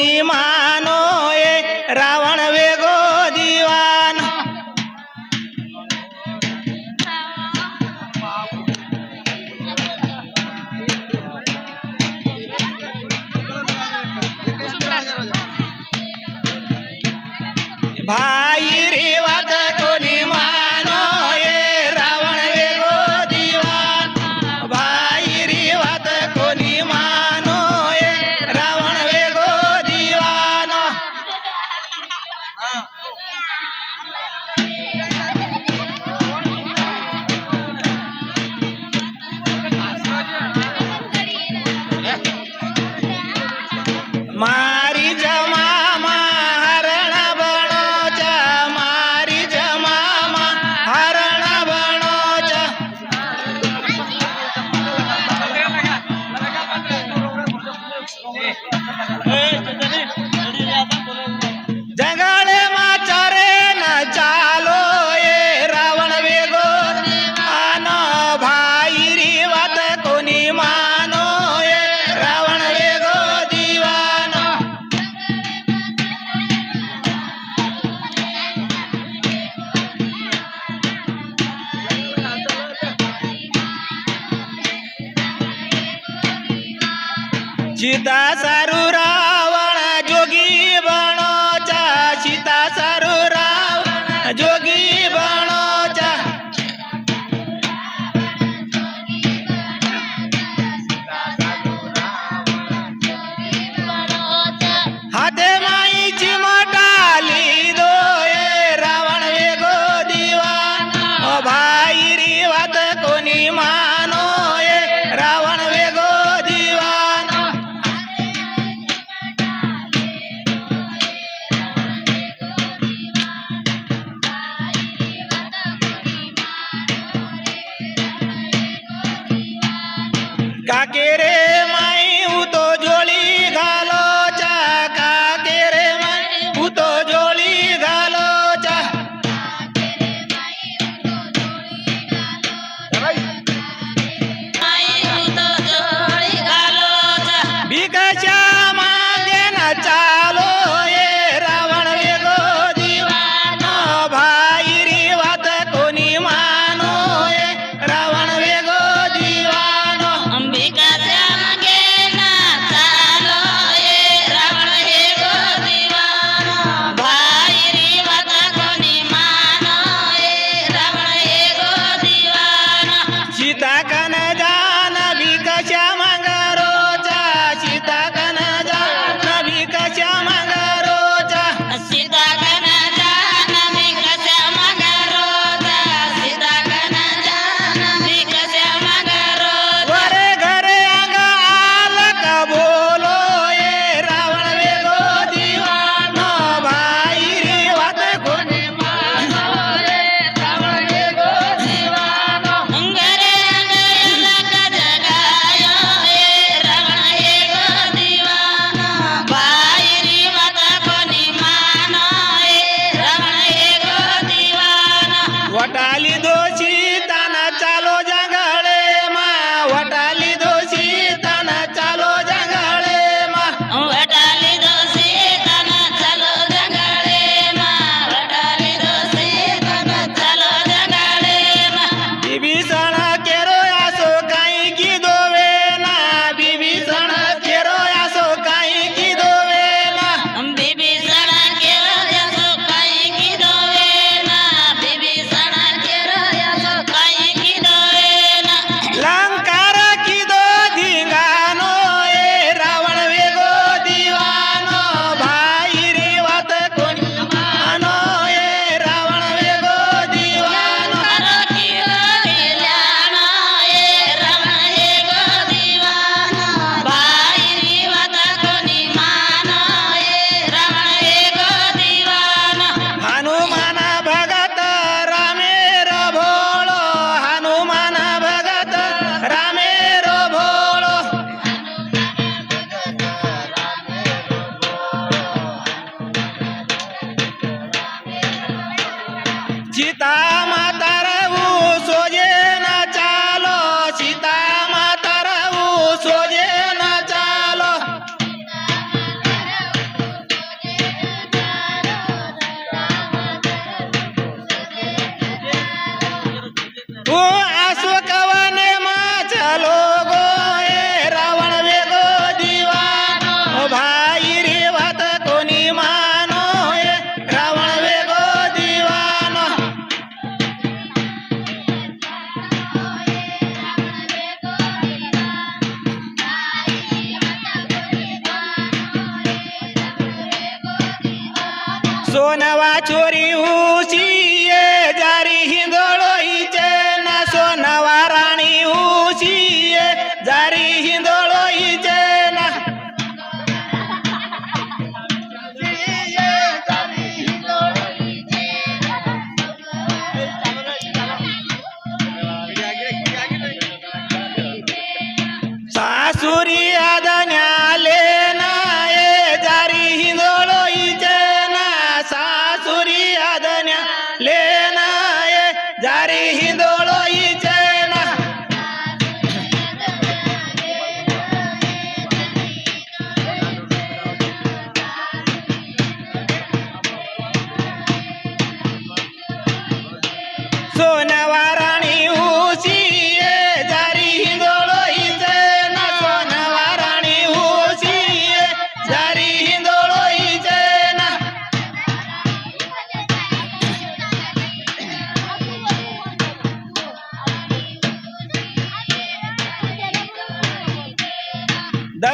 અભિમાનો એ રાવણ વેગો દીવાન. ભા de das Sita माता राहू सोजे ना चालो सीता माता राहू सोजे ना चालो।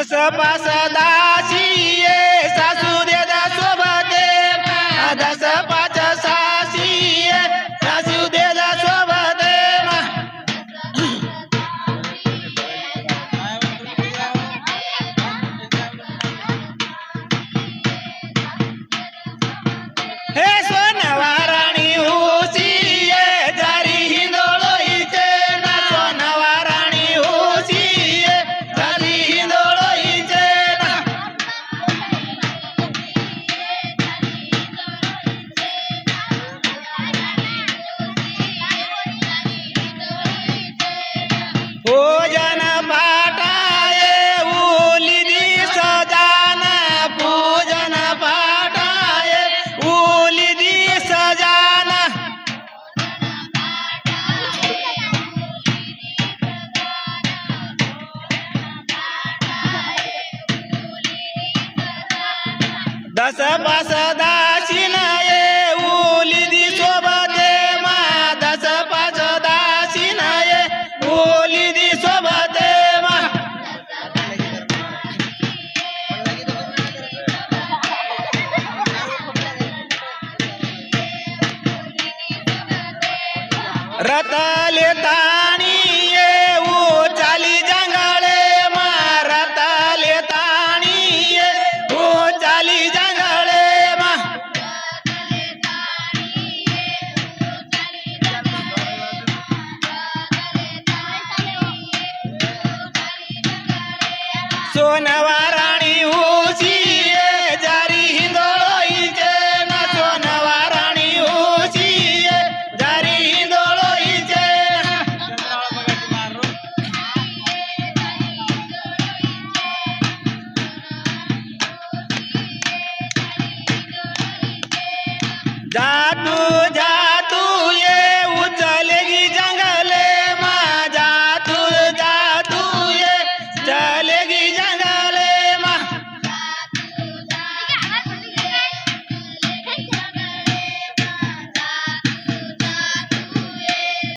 Sou passada कस बस दाशी उली दि सोबते मा दस पाच दाशी नाये उली दि सोबते मा रताले ता